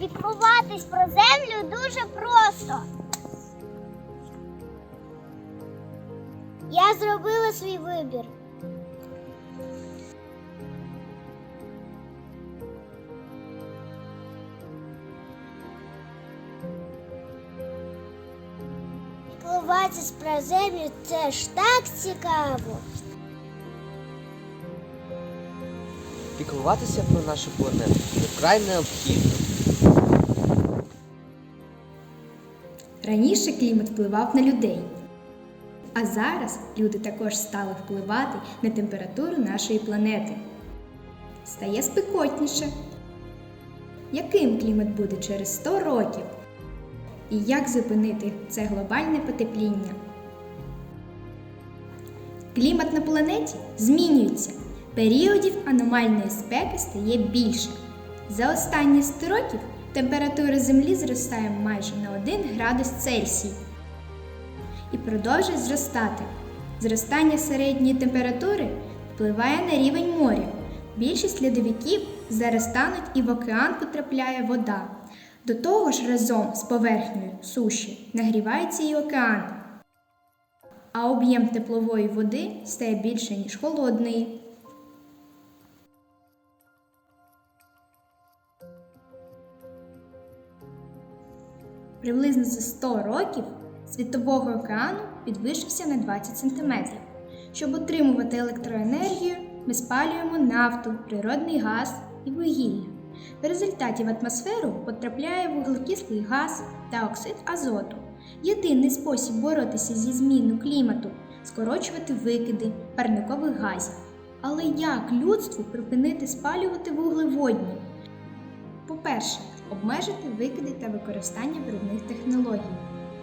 Піклуватись про землю дуже просто. Я зробила свій вибір. Піклуватись про землю це ж так цікаво. Піклуватися про нашу планету вкрай необхідно. Раніше клімат впливав на людей. А зараз люди також стали впливати на температуру нашої планети. Стає спекотніше. Яким клімат буде через 100 років? І як зупинити це глобальне потепління? Клімат на планеті змінюється. Періодів аномальної спеки стає більше. За останні 100 років температура Землі зростає майже на 1 градус Цельсій і продовжує зростати. Зростання середньої температури впливає на рівень моря. Більшість льодовиків зараз стануть і в океан потрапляє вода. До того ж, разом з поверхнею суші нагрівається і океан, а об'єм теплової води стає більше, ніж холодної. Приблизно за 100 років світового океану підвищився на 20 см. Щоб отримувати електроенергію, ми спалюємо нафту, природний газ і вугілля. В результаті в атмосферу потрапляє вуглекислий газ та оксид азоту. Єдиний спосіб боротися зі зміною клімату скорочувати викиди парникових газів. Але як людству припинити спалювати вуглеводні? По-перше, обмежити викиди та використання брудних технологій.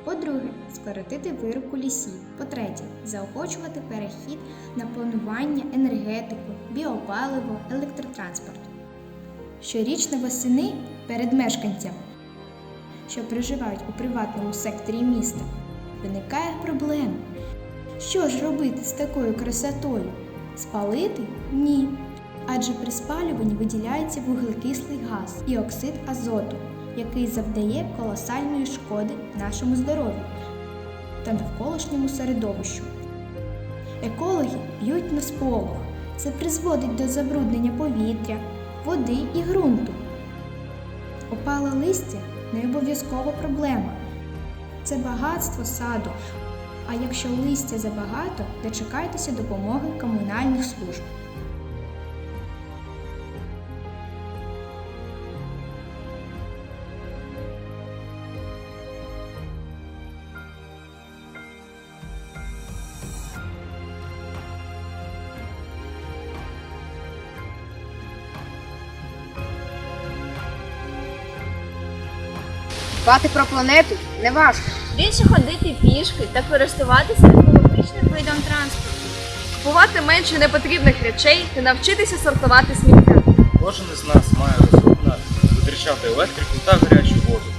По-друге, скоротити вирубку лісів. По-третє, заохочувати перехід на планування, енергетику, біопаливо, електротранспорт. Щорічно восени перед мешканцями, що проживають у приватному секторі міста, виникає проблема. Що ж робити з такою красотою? Спалити? Ні. Адже при спалюванні виділяється вуглекислий газ і оксид азоту, який завдає колосальної шкоди нашому здоров'ю та навколишньому середовищу. Екологи б'ють на сполох. Це призводить до забруднення повітря, води і ґрунту. Опале листя не обов'язкова проблема. Це багатство саду. А якщо листя забагато, дочекайтеся допомоги комунальних служб. Дбати про планету не важко. Більше ходити пішки та користуватися екологічним видом транспорту. Купувати менше непотрібних речей та навчитися сортувати сміття. Кожен із нас має розумно витрачати електрику та гарячу воду.